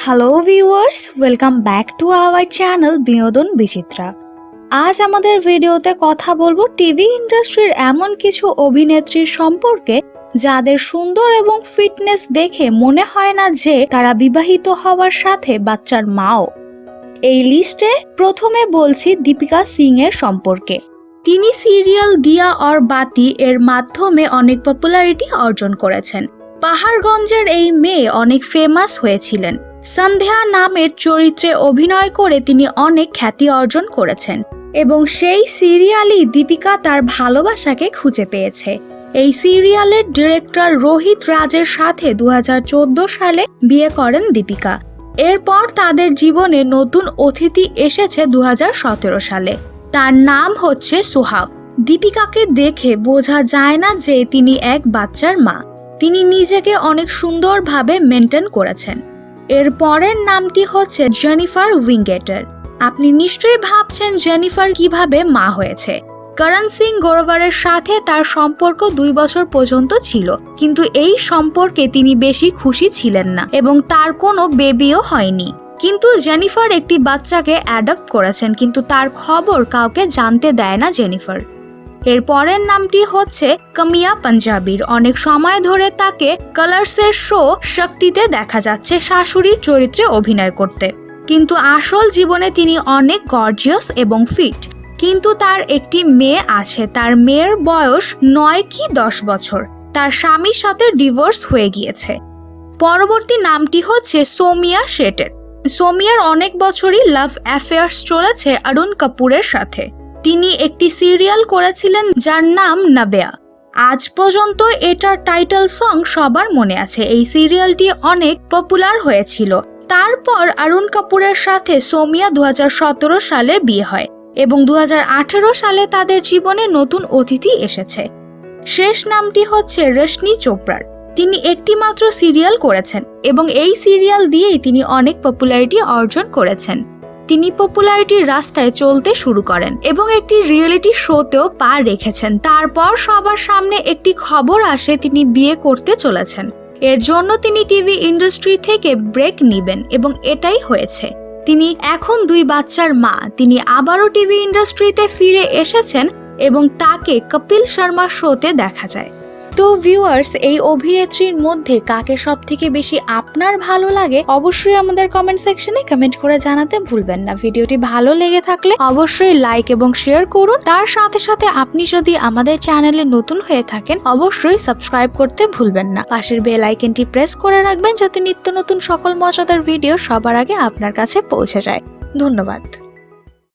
Hello viewers welcome back to our channel Binodon Bichitra আজ আমাদের ভিডিওতে কথা বলব টিভি ইন্ডাস্ট্রির এমন কিছু অভিনেত্রীর সম্পর্কে যাদের সুন্দর এবং ফিটনেস দেখে মনে হয় না যে তারা বিবাহিত হওয়ার সাথে বাচ্চার মাও। এই লিস্টে প্রথমে বলছি দীপিকা সিং এর সম্পর্কে। তিনি সিরিয়াল দিয়া অর বাতি এর মাধ্যমে অনেক পপুলারিটি অর্জন করেছেন। পাহাড়গঞ্জের এই মেয়ে অনেক ফেমাস হয়েছিলেন। সন্ধ্যা নামের চরিত্রে অভিনয় করে তিনি অনেক খ্যাতি অর্জন করেছেন এবং সেই সিরিয়ালই দীপিকা তার ভালোবাসাকে খুঁজে পেয়েছে। এই সিরিয়ালের ডিরেক্টর রোহিত রাজের সাথে দু হাজার চোদ্দ সালে বিয়ে করেন দীপিকা। এরপর তাদের জীবনে নতুন অতিথি এসেছে দু হাজার সতেরো সালে। তার নাম হচ্ছে সোহাব দীপিকাকে দেখে বোঝা যায় না যে তিনি এক বাচ্চার মা। তিনি নিজেকে অনেক সুন্দরভাবে মেনটেন করেছেন। এর পরের নামটি হচ্ছে জেনিফার উইঙ্গেটার। আপনি নিশ্চয়ই ভাবছেন জেনিফার কীভাবে মা হয়েছে। করণ সিং গোরবারের সাথে তার সম্পর্ক দুই বছর পর্যন্ত ছিল, কিন্তু এই সম্পর্কে তিনি বেশি খুশি ছিলেন না এবং তার কোনো বেবিও হয়নি। কিন্তু জেনিফার একটি বাচ্চাকে অ্যাডপ্ট করেছেন, কিন্তু তার খবর কাউকে জানতে দেয় না জেনিফার। এর পরের নামটি হচ্ছে কামিয়া পাঞ্জাবির। অনেক সময় ধরে তাকে কালার্সের শো শক্তিতে দেখা যাচ্ছে শাশুড়ির চরিত্রে অভিনয় করতে। কিন্তু আসল জীবনে তিনি অনেক গর্জিয়াস এবং ফিট কিন্তু তার একটি মেয়ে আছে, তার মেয়ের বয়স নয় কি দশ বছর। তার স্বামীর সাথে ডিভোর্স হয়ে গিয়েছে। পরবর্তী নামটি হচ্ছে সোমিয়া শেটের সোমিয়ার অনেক বছরই লাভ অ্যাফেয়ার্স চলেছে অরুণ কাপুরের সাথে। তিনি একটি সিরিয়াল করেছিলেন যার নাম নাবেয়া। আজ পর্যন্ত এটার টাইটেল সং সবার মনে আছে। এই সিরিয়ালটি অনেক পপুলার হয়েছিল। তারপর অরুণ কাপুরের সাথে সোমিয়া দু হাজার সতেরো সালে বিয়ে হয় এবং দু হাজার আঠেরো সালে তাদের জীবনে নতুন অতিথি এসেছে। শেষ নামটি হচ্ছে রশ্মি চোপড়ার। তিনি একটি মাত্র সিরিয়াল করেছেন এবং এই সিরিয়াল দিয়েই তিনি অনেক পপুলারিটি অর্জন করেছেন। তিনি পপুলারিটির রাস্তায় চলতে শুরু করেন এবং একটি রিয়েলিটি শোতেও পা রেখেছেন। তারপর সবার সামনে একটি খবর আসে তিনি বিয়ে করতে চলেছেন। এর জন্য তিনি টিভি ইন্ডাস্ট্রি থেকে ব্রেক নিবেন এবং এটাই হয়েছে। তিনি এখন দুই বাচ্চার মা। তিনি আবারও টিভি ইন্ডাস্ট্রিতে ফিরে এসেছেন এবং তাকে কপিল শর্মা শোতে দেখা যায়। তো ভিউয়ার্স এই অভিনেত্রীর মধ্যে কাকে সব থেকে বেশি আপনার ভালো লাগে, অবশ্যই আমাদের কমেন্ট সেকশনে কমেন্ট করে জানাতে ভুলবেন না। ভিডিওটি ভালো লেগে থাকলে অবশ্যই লাইক এবং শেয়ার করুন। তার সাথে সাথে আপনি যদি আমাদের চ্যানেলে নতুন হয়ে থাকেন, অবশ্যই সাবস্ক্রাইব করতে ভুলবেন না। পাশের বেল আইকনটি প্রেস করে রাখবেন যাতে নিত্য নতুন সকল মজাদার ভিডিও সবার আগে আপনার কাছে পৌঁছে যায়। ধন্যবাদ।